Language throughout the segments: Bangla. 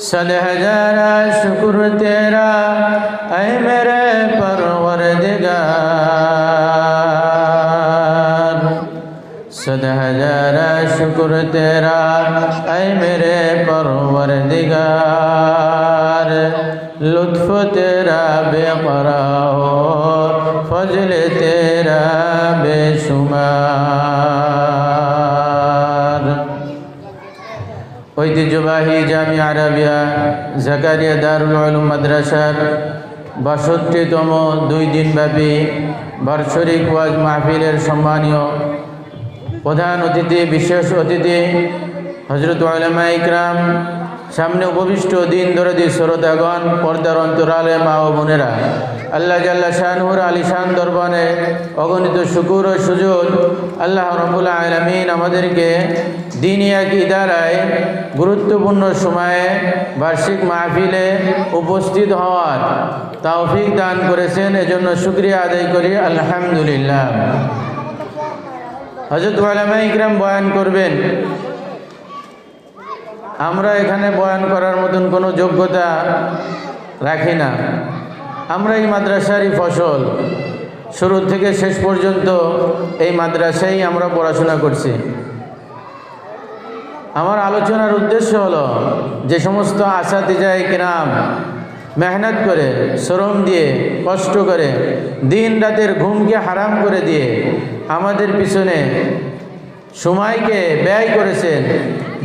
صد ہزارہ شکر تیرا اے میرے پروردگار صد ہزارہ شکر تیرا اے میرے پروردگار لطف تیرا بے قرار فضل تیرا بے شمار ঐতিহ্যবাহী জামি আরবিয়া, জাকারিয়া দারুল আলম মাদ্রাসার বাষট্টিতম দুই দিনব্যাপী বার্ষরিক ওয়াজ মাহফিলের সম্মানীয় প্রধান অতিথি, বিশেষ অতিথি হজরত আলমা ইকরাম সামনে উপবিষ্ট দিন দরদি শ্রোতাগণ পর্দার অন্তরালে মা ও বোনেরা, আল্লাহ জাল্লা শাহনুর আলী শান দরবানে অগণিত শুকুর ও সুযোগ আল্লাহ রবুল্লা আলমিন আমাদেরকে দিনিয়াক ইদারায় গুরুত্বপূর্ণ সময়ে বার্ষিক মাহফিলে উপস্থিত হওয়ার তৌফিক দান করেছেন। এজন্য শুক্রিয়া আদায় করি। আলহামদুলিল্লাহ। হজরত আলামা ইকরাম বয়ান করবেন আমরা এখানে বয়ান করার মতন কোনো যোগ্যতা রাখি না। আমরা এই মাদ্রাসারই ফসল। শুরু থেকে শেষ পর্যন্ত এই মাদ্রাসায় আমরা পড়াশোনা করছি। আমার আলোচনার উদ্দেশ্য হলো, যে সমস্ত আসাতিজাই কিরাম মেহনত করে, শ্রম দিয়ে, কষ্ট করে, দিন রাতের ঘুমকে হারাম করে দিয়ে আমাদের পিছনে সময়কে ব্যয় করেছেন,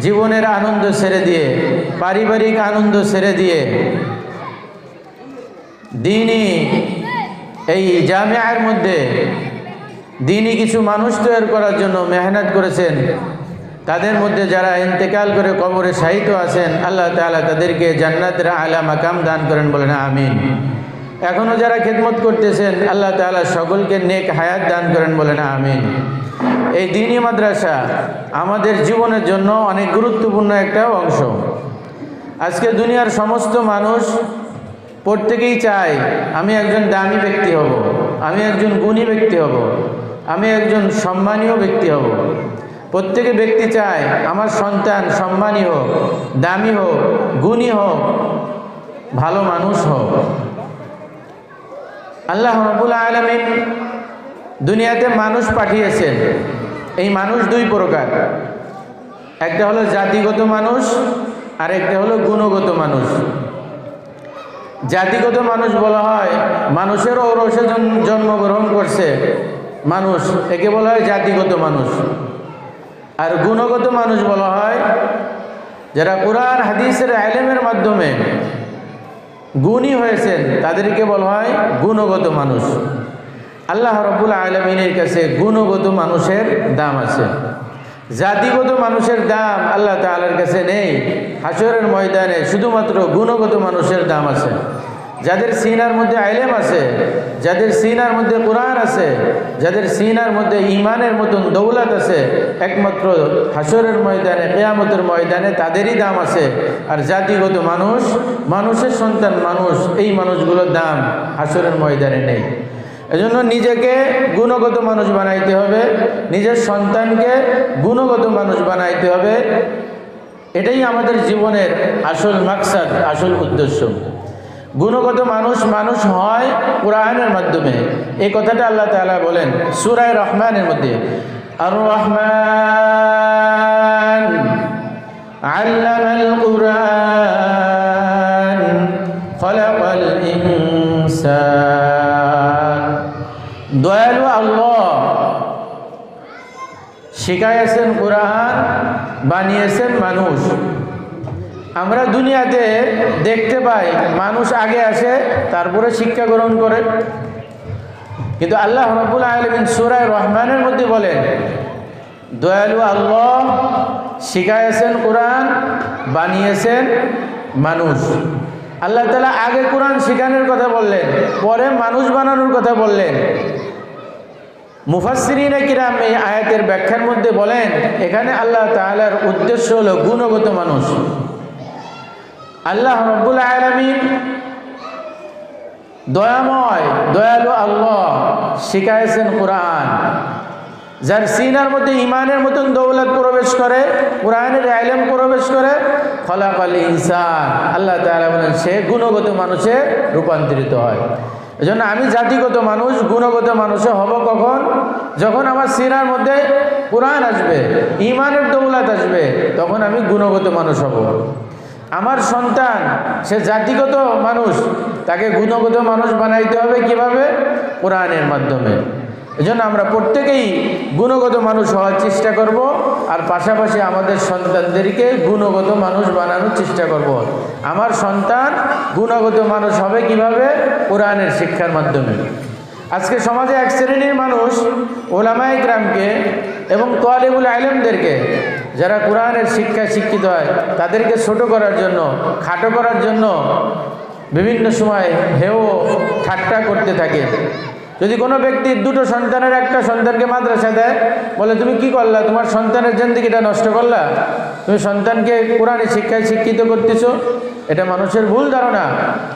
জীবনের আনন্দ ছেড়ে দিয়ে, পারিবারিক আনন্দ ছেড়ে দিয়ে, দিনই এই জামিয়ার মধ্যে দিনই কিছু মানুষ তৈরি করার জন্য মেহনত করেছেন। তাদের মধ্যে যারা ইন্তেকাল করে কবরে সাহিত্য আছেন, আল্লাহ তালা তাদেরকে জান্নাতের আলা মাকাম দান করেন বলেন, আমিন। এখনও যারা খেদমত করতেছেন, আল্লাহ তালা সকলকে নেক হায়াত দান করেন বলেন, আমিন। এই দিনী মাদ্রাসা আমাদের জীবনের জন্য অনেক গুরুত্বপূর্ণ একটা অংশ। আজকে দুনিয়ার সমস্ত মানুষ প্রত্যেকেই চায়, আমি একজন দামি ব্যক্তি হব, আমি একজন গুণী ব্যক্তি হব, আমি একজন সম্মানীয় ব্যক্তি হব। প্রত্যেকে ব্যক্তি চায়, আমার সন্তান সম্মানী হোক, দামি হোক, গুণী হোক, ভালো মানুষ হোক। আল্লাহ রবুল আলমিন দুনিয়াতে মানুষ পাঠিয়েছেন। এই মানুষ দুই প্রকার। একটা হলো জাতিগত মানুষ আর একটা হলো গুণগত মানুষ। জাতিগত মানুষ বলা হয়, মানুষের ঔরসে জন্মগ্রহণ করছে। মানুষ, একে বলা হয় জাতিগত মানুষ। আর গুণগত মানুষ বলা হয়, যারা কোরআন, হাদিসের আলেমের মাধ্যমে গুণী হয়েছেন, তাদেরকে বলা হয় গুণগত মানুষ। আল্লাহ রবুল আলমিনের কাছে গুণগত মানুষের দাম আছে। জাতিগত মানুষের দাম আল্লাহ তালার কাছে নেই। হাসরের ময়দানে শুধুমাত্র গুণগত মানুষের দাম আছে। যাদের সিনার মধ্যে আইলেম আছে, যাদের সিনার মধ্যে কোরআন আছে, যাদের সিনার মধ্যে ইমানের মতন দৌলত আছে, একমাত্র হাসরের ময়দানে, কেয়ামতের ময়দানে তাদেরই দাম আছে। আর জাতিগত মানুষ, মানুষের সন্তান মানুষ, এই মানুষগুলোর দাম হাসরের ময়দানে নেই। এজন্য নিজেকে গুণগত মানুষ বানাইতে হবে, নিজের সন্তানকে গুণগত মানুষ বানাইতে হবে। এটাই আমাদের জীবনের আসল মাকসাদ, আসল উদ্দেশ্য। গুণগত মানুষ মানুষ হয় কোরআনের মাধ্যমে। এই কথাটা আল্লাহ তালা বলেন সুরায় রহমানের মধ্যে। আর রহমান আল্লামাল কুরআন ইনসান। দয়ালু আল্লাহ শিখাইয়াছেন কোরআন, বানিয়েছেন মানুষ। আমরা দুনিয়াতে দেখতে পাই, মানুষ আগে আসে, তারপরে শিক্ষা গ্রহণ করে। কিন্তু আল্লাহ রবুল আলমিন সুরায় রহমানের মধ্যে বলেন, দয়ালু আল্লাহ শিখাইয়াছেন কোরআন, বানিয়েছেন মানুষ। আল্লাহ তালা আগে কোরআন শিখানোর কথা বললেন, পরে মানুষ বানানোর কথা বললেন। মুফাসরিনা কিরাম এই আয়াতের ব্যাখ্যার মধ্যে বলেন, এখানে আল্লাহ তালার উদ্দেশ্য হলো গুণগত মানুষ। আল্লাহ রব্বুল আলমিন দয়াময়, দয়ালু আল্লাহ শিখাইছেন কোরআন, যার সিনার মধ্যে ইমানের মতন দৌলত প্রবেশ করে, কোরআনের আইলেম প্রবেশ করে ফলাফল ইনসান, আল্লাহ তাআলা বলেন, সে গুণগত মানুষে রূপান্তরিত হয়। এজন্য আমি জাতিগত মানুষ, গুণগত মানুষে হব কখন? যখন আমার সিনার মধ্যে কোরআন আসবে ইমানের দৌলত আসবে, তখন আমি গুণগত মানুষ হব। আমার সন্তান, সে জাতিগত মানুষ, তাকে গুণগত মানুষ বানাইতে হবে কীভাবে? কোরআনের মাধ্যমে। এজন্য আমরা প্রত্যেকেই গুণগত মানুষ হওয়ার চেষ্টা করব, আর পাশাপাশি আমাদের সন্তানদেরকে গুণগত মানুষ বানানোর চেষ্টা করব। আমার সন্তান গুণগত মানুষ হবে কীভাবে? কোরআনের শিক্ষার মাধ্যমে। আজকে সমাজে এক শ্রেণির মানুষ ওলামাই গ্রামকে এবং তোয়ালিবুল আলমদেরকে যারা কোরআনের শিক্ষায় শিক্ষিত হয়, তাদেরকে ছোটো করার জন্য, খাটো করার জন্য বিভিন্ন সময় হেও ঠাট্টা করতে থাকে। যদি কোনো ব্যক্তি দুটো সন্তানের, একটা সন্তানকে মাদ্রাসা দেয়, বলে, তুমি কি করলা? তোমার সন্তানের জেন্দিগিটা নষ্ট করলা? তুমি সন্তানকে কোরআনের শিক্ষায় শিক্ষিত করতেছো? এটা মানুষের ভুল ধারণা।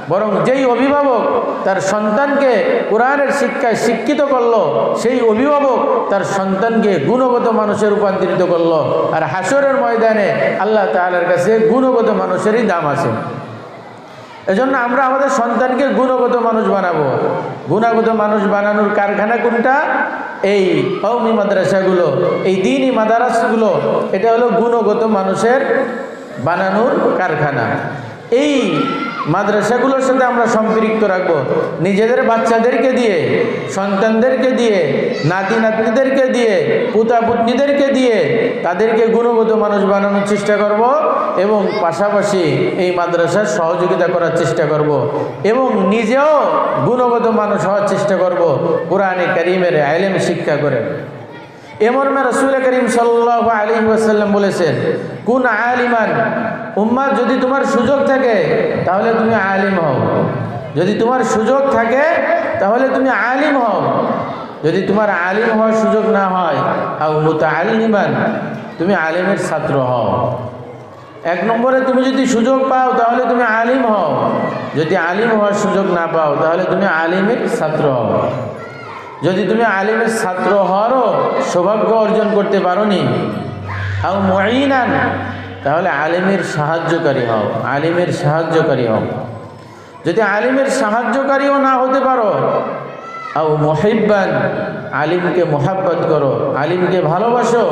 বরং যেই অভিভাবক তার সন্তানকে কোরআনের শিক্ষায় শিক্ষিত করল, সেই অভিভাবক তার সন্তানকে গুণগত মানুষে রূপান্তরিত করল। আর হাসরের ময়দানে আল্লাহ তাআলার কাছে গুণগত মানুষেরই দাম আছে। এজন্য আমরা আমাদের সন্তানকে গুণগত মানুষ বানাবো। গুণাগত মানুষ বানানোর কারখানা কোনটা? এই কৌমি মাদ্রাসাগুলো, এই দিনই মাদ্রাসাগুলো, এটা হলো গুণগত মানুষের বানানোর কারখানা। এই মাদ্রাসাগুলোর সাথে আমরা সম্পৃক্ত রাখব। নিজেদের বাচ্চাদেরকে দিয়ে, সন্তানদেরকে দিয়ে নাতি নাতনিদেরকে দিয়ে পুতা পুতনিদেরকে দিয়ে তাদেরকে গুণগত মানুষ বানানোর চেষ্টা করব এবং পাশাপাশি এই মাদ্রাসার সহযোগিতা করার চেষ্টা করব এবং নিজেও গুণগত মানুষ হওয়ার চেষ্টা করব। কোরআনে করিমের আইলেম শিক্ষা করে এমন রসুল করিম সাল্লাহ আলী ওয়াসাল্লাম বলেছেন, কোন আলিমান উম্মার যদি তোমার সুযোগ থাকে, তাহলে তুমি আলিম হও। যদি তোমার সুযোগ থাকে, তাহলে তুমি আলিম হও। যদি তোমার আলিম হওয়ার সুযোগ না হয় মুতা আলিমান তুমি আলিমের ছাত্র হও। এক নম্বরে তুমি যদি সুযোগ পাও, তাহলে তুমি আলিম হও। যদি আলিম হওয়ার সুযোগ না পাও, তাহলে তুমি আলিমের ছাত্র হও। যদি তুমি আলিমের ছাত্র হওয়ারও সৌভাগ্য অর্জন করতে পারো নি তাহলে আলিমের সাহায্যকারী হও, আলিমের সাহায্যকারী হও। যদি আলিমের সাহায্যকারীও না হতে পারো, আও মহিব্বান, আলিমকে মোহাব্বত করো, আলিমকে ভালোবাসো,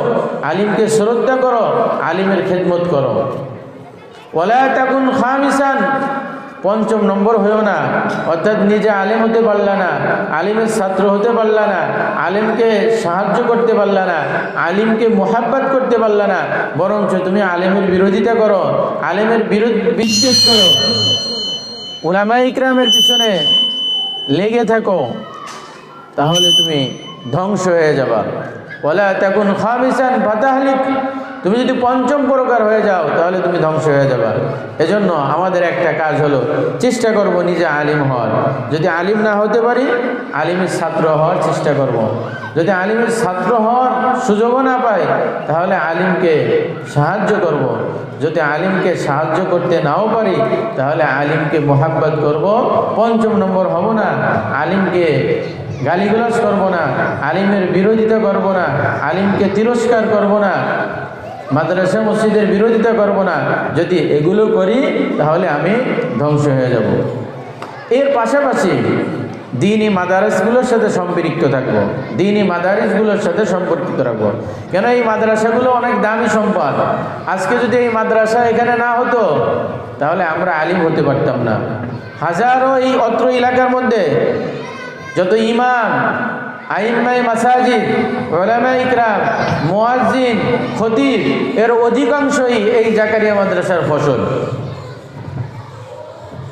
আলিমকে শ্রদ্ধা করো, আলিমের খেদমত করো। ওলা তাকুন খামিসান পঞ্চম নম্বর হয়েও না। অর্থাৎ নিজে আলেম হতে পারলা না, আলিমের ছাত্র হতে পারলা না, আলিমকে সাহায্য করতে পারলা না, আলিমকে মোহাব্বত করতে পারলা না, বরঞ্চ তুমি আলেমের বিরোধিতা করো, আলেমের বিরোধ বিদ্বেষ করো। উলামা ইকরামের পিছনে লেগে থাকো, তাহলে তুমি ধ্বংস হয়ে যাবা। ওলা তখন খামিসান ফাতাহলিক। তুমি যদি পঞ্চম প্রকার হয়ে যাও, তাহলে তুমি ধ্বংস হয়ে যাবা এজন্য আমাদের একটা কাজ হলো, চেষ্টা করব নিজে আলিম হওয়ার যদি আলিম না হতে পারি, আলিমের ছাত্র হওয়ার চেষ্টা করব। যদি আলিমের ছাত্র হওয়ার সুযোগও না পাই, তাহলে আলিমকে সাহায্য করব। যদি আলিমকে সাহায্য করতে নাও পারি, তাহলে আলিমকে মোহাব্বত করব পঞ্চম নম্বর হব না, আলিমকে গালিগুলাস করব না, আলিমের বিরোধিতা করব না, আলিমকে তিরস্কার করব না মাদ্রাসা মসজিদের বিরোধিতা করব না। যদি এগুলো করি, তাহলে আমি ধ্বংস হয়ে যাব। এর পাশাপাশি দিনই মাদারাসগুলোর সাথে সম্পৃক্ত থাকব। দিনই মাদারিসগুলোর সাথে সম্পর্কিত রাখব। কেন এই মাদ্রাসাগুলো অনেক দামি সম্পদ? আজকে যদি এই মাদ্রাসা এখানে না হতো, তাহলে আমরা আলিম হতে পারতাম না। হাজারো এই অত্র এলাকার মধ্যে যত ইমাম আইম্মাই মাসাজিদ ওলামা ইকরাম মোয়াজিন খতিব, এর অধিকাংশই এই জাকারিয়া মাদ্রাসার ফসল।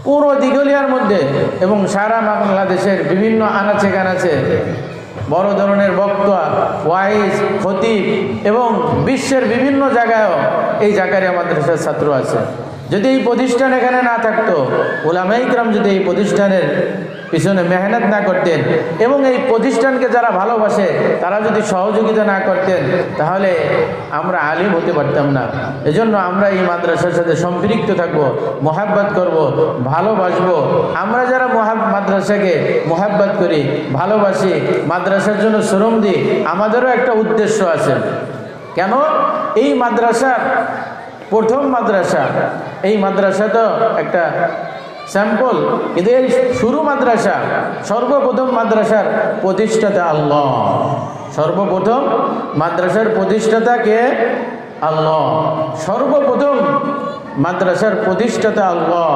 পুরো দিঘলিয়ার মধ্যে এবং সারা বাংলাদেশের বিভিন্ন আনাচে কানাচে বড় ধরনের বক্তা, ওয়াইজ, খতিব এবং বিশ্বের বিভিন্ন জায়গায়ও এই জাকারিয়া মাদ্রাসার ছাত্র আছে। যদি এই প্রতিষ্ঠান এখানে না থাকতো ওলামাইকরাম যদি এই প্রতিষ্ঠানের পিছনে মেহনত না করতেন এবং এই প্রতিষ্ঠানকে যারা ভালোবাসে, তারা যদি সহযোগিতা না করতেন, তাহলে আমরা আলিম হতে পারতাম না। এজন্য আমরা এই মাদ্রাসার সাথে সম্পৃক্ত থাকব, মোহাব্বত করব, ভালোবাসবো। আমরা যারা মহাব, মাদ্রাসাকে মোহাব্বত করি, ভালোবাসি, মাদ্রাসার জন্য শ্রম দিই, আমাদেরও একটা উদ্দেশ্য আছে। কেন? এই মাদ্রাসার প্রথম মাদ্রাসা, এই মাদ্রাসা তো একটা স্যাম্পল। এই শুরু মাদ্রাসা, সর্বপ্রথম মাদ্রাসার প্রতিষ্ঠাতা আল্লাহ। সর্বপ্রথম মাদ্রাসার প্রতিষ্ঠাতা কে? আল্লাহ। সর্বপ্রথম মাদ্রাসার প্রতিষ্ঠাতা আল্লাহ।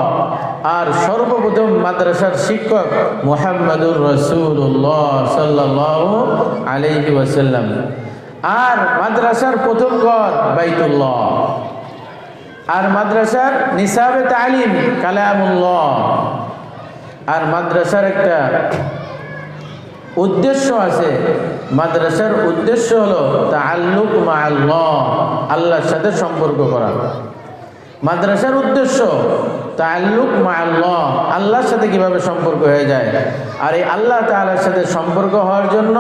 আর সর্বপ্রথম মাদ্রাসার শিক্ষক মোহাম্মদুর রসুল্লাহ সাল্লাহ আলহি ওয়াসাল্লাম। আর মাদ্রাসার প্রথম ঘর বাইতুল্লাহ। আর মাদ্রাসার নিসাবে তালিম, কালামুল্লাহ। আর মাদ্রাসার একটা উদ্দেশ্য আছে। মাদ্রাসার উদ্দেশ্য হলো তাল্লুক মা আল্লাহ আল্লাহর সাথে সম্পর্ক করা। মাদ্রাসার উদ্দেশ্য তাল্লুক মা আল্লাহ আল্লাহর সাথে কীভাবে সম্পর্ক হয়ে যায়? আর এই আল্লাহ তাআলার সাথে সম্পর্ক হওয়ার জন্য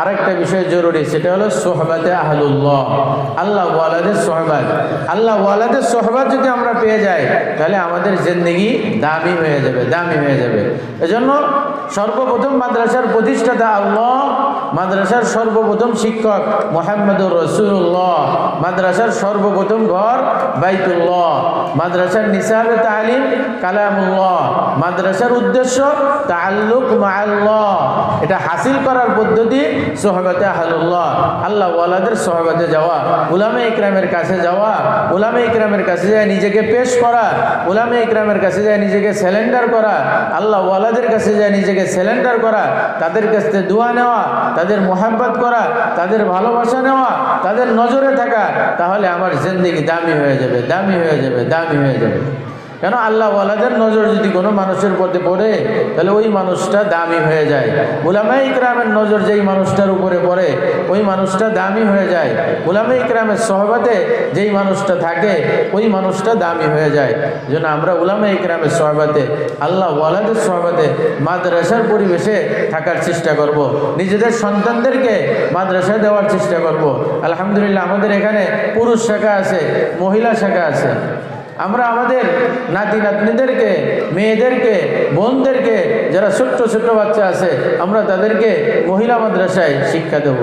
আরেকটা বিষয় জরুরি, সেটা হলো সোহবাতে আহলুল্লাহ। আল্লাহ ওয়ালাদের সোহবাদ আল্লাহ ওয়ালাদের সোহবাদ যদি আমরা পেয়ে যাই, তাহলে আমাদের জিন্দগি দামি হয়ে যাবে, দামি হয়ে যাবে। এজন্য সর্বপ্রথম মাদ্রাসার প্রতিষ্ঠাতা আল্লাহ মাদ্রাসার সর্বপ্রথম শিক্ষক মোহাম্মদুর রসুল্লাহ মাদ্রাসার সর্বপ্রথম ঘর বাইতুল্লাহ। মাদ্রাসার নিসাবে তালিম কালামুল্লাহ। মাদ্রাসার উদ্দেশ্য তাল্লুক মাআল্লাহ। এটা হাসিল করার পদ্ধতি সোহাবতে আহলুল্লাহ। আল্লাহ ওয়ালাদের সোহাবতে যাওয়া, উলামে ইকরামের কাছে যাওয়া, উলামে ইকরামের কাছে যায় নিজেকে পেশ করা, উলামে ইকরামের কাছে যায় নিজেকে স্যালেন্ডার করা, আল্লাহ ওয়ালাদের কাছে যায় নিজেকে স্যালেন্ডার করা, তাদের কাছে দোয়া নেওয়া তাদের মোহাব্বত করা, তাদের ভালোবাসা নেওয়া, তাদের নজরে থাকা, তাহলে আমার জিন্দিগি দামি হয়ে যাবে, দামি হয়ে যাবে, দামি হয়ে যাবে। কেন আল্লাহ ওয়ালাদের নজর যদি কোনো মানুষের পথে পড়ে, তাহলে ওই মানুষটা দামি হয়ে যায় গুলামে ইকরামের নজর যেই মানুষটার উপরে পড়ে, ওই মানুষটা দামি হয়ে যায় গুলামে ইকরামের সহবাতে যেই মানুষটা থাকে, ওই মানুষটা দামি হয়ে যায় যেন আমরা উলামে ইকরামের সহবাতে, আল্লাহ ওয়ালাদের সহবাতে মাদ্রাসার পরিবেশে থাকার চেষ্টা করব। নিজেদের সন্তানদেরকে মাদ্রাসায় দেওয়ার চেষ্টা করব। আলহামদুলিল্লাহ, আমাদের এখানে পুরুষ শাখা আছে, মহিলা শাখা আছে আমরা আমাদের নাতি নাতনিদেরকে মেয়েদেরকে, বোনদেরকে, যারা ছোট্ট ছোট্ট বাচ্চা আছে, আমরা তাদেরকে মহিলা মাদ্রাসায় শিক্ষা দেব।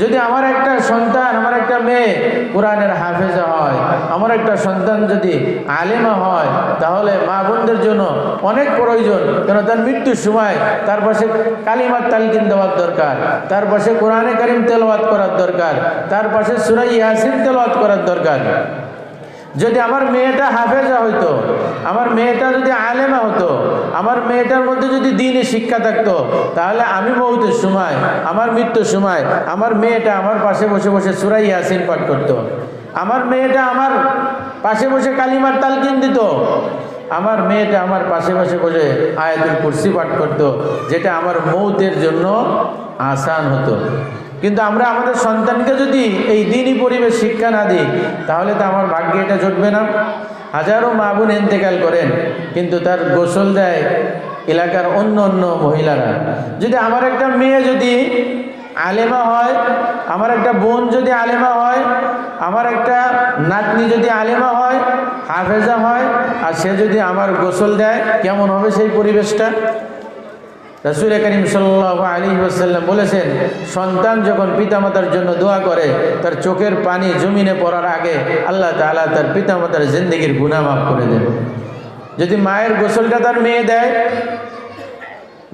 যদি আমার একটা সন্তান, আমার একটা মেয়ে কোরআনের হাফেজা হয়, আমার একটা সন্তান যদি আলেমা হয়, তাহলে মা বোনদের জন্য অনেক প্রয়োজন। কেন তার মৃত্যুর সময় তার পাশে কালিমার তালকিন দেওয়ার দরকার, তার পাশে কোরআনে কারিম তেলাওয়াত করার দরকার, তার পাশে সুরাই ইয়াসিন তেলাওয়াত করার দরকার। যদি আমার মেয়েটা হাফেজা হইতো, আমার মেয়েটা যদি আলেমা হতো, আমার মেয়েটার মধ্যে যদি দিনই শিক্ষা থাকতো, তাহলে আমি মৌতের সময়, আমার মৃত্যুর সময়, আমার মেয়েটা আমার পাশে বসে বসে সুরাই ইয়াসিন পাঠ করতো। আমার মেয়েটা আমার পাশে বসে কালিমার তালকিন দিত। আমার মেয়েটা আমার পাশে পাশে বসে আয়াতুল কুরসি পাঠ করতো, যেটা আমার মৌতের জন্য আসান হতো। কিন্তু আমরা আমাদের সন্তানকে যদি এই দিনই পরিবেশ শিক্ষা না দিই, তাহলে তো আমার ভাগ্যে এটা জুটবে না। হাজারো মা বোন এন্তেকাল করেন, কিন্তু তার গোসল দেয় এলাকার অন্য অন্য মহিলারা। যদি আমার একটা মেয়ে যদি আলেমা হয়, আমার একটা বোন যদি আলেমা হয়, আমার একটা নাতনি যদি আলেমা হয়, হাফেজা হয়, আর সে যদি আমার গোসল দেয়, কেমন হবে সেই পরিবেশটা? রসুল করিম সাল্লাহ আলী ওসাল্লাম বলেছেন, সন্তান যখন পিতামাতার জন্য দোয়া করে, তার চোখের পানি জমিনে পড়ার আগে আল্লাহ তালা তার পিতামাতার জিন্দগির গুণা মাফ করে দেন। যদি মায়ের গোসলটা তার মেয়ে দেয়,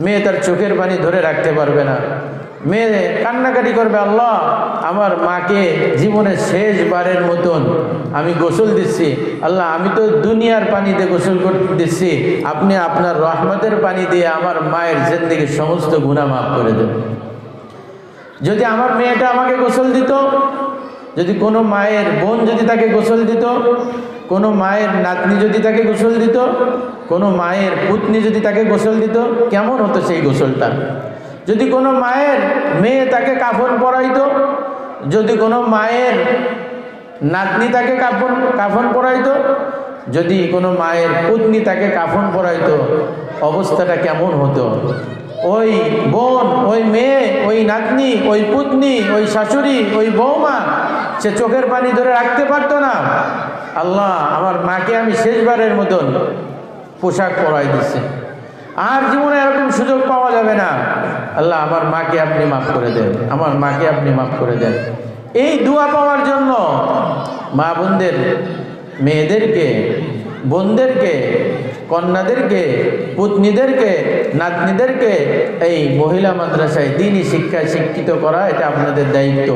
মেয়ে তার চোখের পানি ধরে রাখতে পারবে না। মেয়ে কান্নাকাটি করবে আল্লাহ। আমার মাকে জীবনের শেষবারের মতন আমি গোসল দিচ্ছি। আল্লাহ, আমি তো দুনিয়ার পানিতে গোসল করতে দিচ্ছি আপনি আপনার রহমতের পানি দিয়ে আমার মায়ের জিন্দগির সমস্ত গুণা মাফ করে দেবেন যদি আমার মেয়েটা আমাকে গোসল দিত, যদি কোনো মায়ের বোন যদি তাকে গোসল দিত, কোনো মায়ের নাতনি যদি তাকে গোসল দিত, কোনো মায়ের পুতনি যদি তাকে গোসল দিত, কেমন হতো সেই গোসলটা? যদি কোনো মায়ের মেয়ে তাকে কাফন পরাইতো, যদি কোনো মায়ের নাতনি তাকে কাফন কাফন পরাইতো, যদি কোনো মায়ের পুতনি তাকে কাফন পরাইতো, অবস্থাটা কেমন হতো? ওই বোন, ওই মেয়ে, ওই নাতনি, ওই পুতনি, ওই শাশুড়ি, ওই বৌমা, সে চোখের পানি ধরে রাখতে পারতো না। আল্লাহ আমার মাকে আমি শেষবারের মতন পোশাক পরাই দিচ্ছে আর জীবনে এরকম সুযোগ পাওয়া যাবে না। আল্লাহ, আমার মাকে আপনি মাফ করে দেন। আমার মাকে আপনি মাফ করে দেন। এই দোয়া পাওয়ার জন্য মা বোনদের, মেয়েদেরকে, বোনদেরকে, কন্যাদেরকে, পুতনিদেরকে, নাতনিদেরকে, এই মহিলা মাদ্রাসায় দিনই শিক্ষায় শিক্ষিত করা, এটা আপনাদের দায়িত্ব।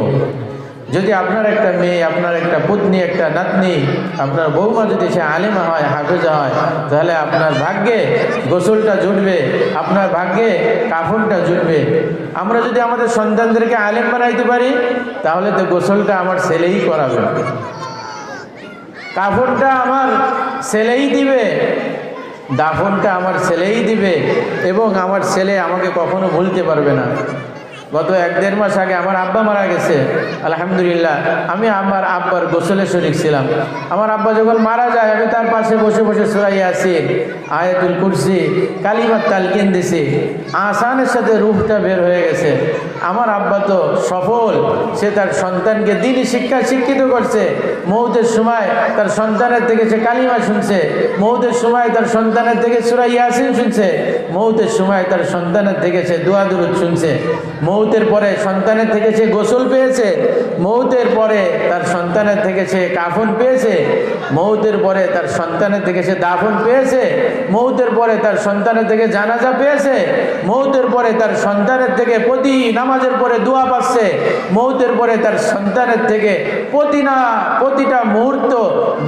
যদি আপনার একটা মেয়ে, আপনার একটা পুতনি, একটা নাতনি, আপনার বৌমা যদি সে আলিমা হয়, হাফেজা হয়, তাহলে আপনার ভাগ্যে গোসলটা জুটবে, আপনার ভাগ্যে কাফনটা জুটবে। আমরা যদি আমাদের সন্তানদেরকে আলেম বানাইতে পারি, তাহলে তো গোসলটা আমার ছেলেই করাবে। কাফনটা আমার ছেলেই দিবে, দাফনটা আমার ছেলেই দিবে, এবং আমার ছেলে আমাকে কখনো ভুলতে পারবে না। গত এক দেড় মাস আগে আমার আব্বা মারা গেছে। আলহামদুলিল্লাহ, আমি আমার আব্বার গোসলে শরিক ছিলাম। আমার আব্বা যখন মারা যায়, আমি তার পাশে বসে বসে সরাই আসি, আয়াতুল কুরসি কালিমার তালকিন দিছি। আসানের সাথে রূপটা বের হয়ে গেছে। আমার আব্বা তো সফল, সে তার সন্তানকে দিনই শিক্ষা শিক্ষিত করছে। মৌতের সময় তার সন্তানের থেকে সে কালিমা শুনছে। মৌতের সময় তার সন্তানের থেকে সুরাই ইয়াসিন শুনছে। মৌতের সময় তার সন্তানের থেকে সে দোয়া দুরুদ শুনছে। মৌতের পরে সন্তানের থেকে সে গোসল পেয়েছে। মৌতের পরে তার সন্তানের থেকে সে কাফন পেয়েছে। মৌতের পরে তার সন্তানের থেকে সে দাফন পেয়েছে। মৌতের পরে তার সন্তানের থেকে জানাজা পেয়েছে। মৌতের পরে তার সন্তানের থেকে প্রতি নামাজের পরে দোয়া পাচ্ছে, মৌতের পরে তার সন্তানের থেকে প্রতি না প্রতিটা মুহূর্ত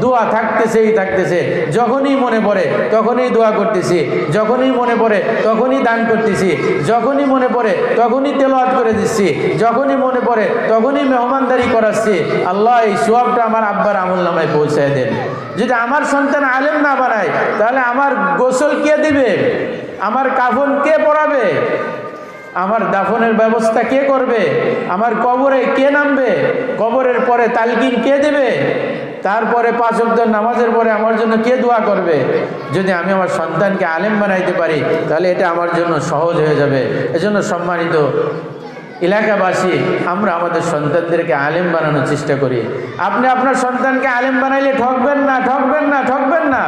দোয়া থাকতেছেই থাকতেছে। যখনই মনে পড়ে, তখনই দোয়া করতেছি। যখনই মনে পড়ে, তখনই দান করতেছি। যখনই মনে পড়ে, তখনই তেলাওয়াত করে দিচ্ছি। যখনই মনে পড়ে, তখনই মেহমানদারি করাচ্ছি। আল্লাহ, এই সোয়াবটা আমার আব্বার আমল নামায় পৌঁছায় দেন। যদি আমার সন্তান আলেম না বানায়, তাহলে আমার গোসল কে দিবে? আমার কাফন কে পরাবে? আমার দাফনের ব্যবস্থা কে করবে? আমার কবরে কে নামবে? কবরের পরে তালকিন কে দেবে? তারপরে পাঁচ অব্দ নামাজের পরে আমার জন্য কে দোয়া করবে? যদি আমি আমার সন্তানকে আলেম বানাইতে পারি, তাহলে এটা আমার জন্য সহজ হয়ে যাবে। এজন্য সম্মানিত এলাকাবাসী, আমরা আমাদের সন্তানদেরকে আলেম বানানোর চেষ্টা করি। আপনি আপনার সন্তানকে আলেম বানাইলে ঠকবেন না ঠকবেন না ঠকবেন না।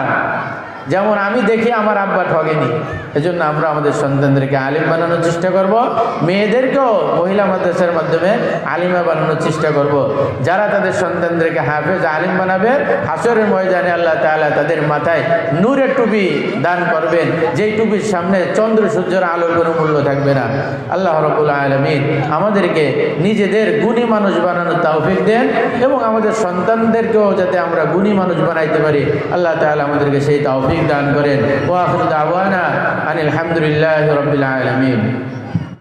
যেমন আমি দেখি আমার আব্বা ঠগেনি। এজন্য আমরা আমাদের সন্তানদেরকে আলিম বানানোর চেষ্টা করব। মেয়েদেরকেও মহিলা মাদ্রাসার মাধ্যমে আলিমা বানানোর চেষ্টা করব। যারা তাদের সন্তানদেরকে হাফেজ, আলিম বানাবে, হাসরের ময়দানে আল্লাহ তাআলা তাদের মাথায় নূরের টুপি দান করবেন। যেই টুপির সামনে চন্দ্র সূর্যের আলোর কোনো মূল্য থাকবে না। আল্লাহ রবুল আলমিন আমাদেরকে নিজেদের গুণী মানুষ বানানোর তৌফিক দেন এবং আমাদের সন্তানদেরকেও যাতে আমরা গুণী মানুষ বানাইতে পারি। আল্লাহ তাআলা আমাদেরকে সেই তৌফিক দান করেন ওয়াফরুদ আওয়ানা আনিল হামদুলিল্লাহ রবিল আলমিন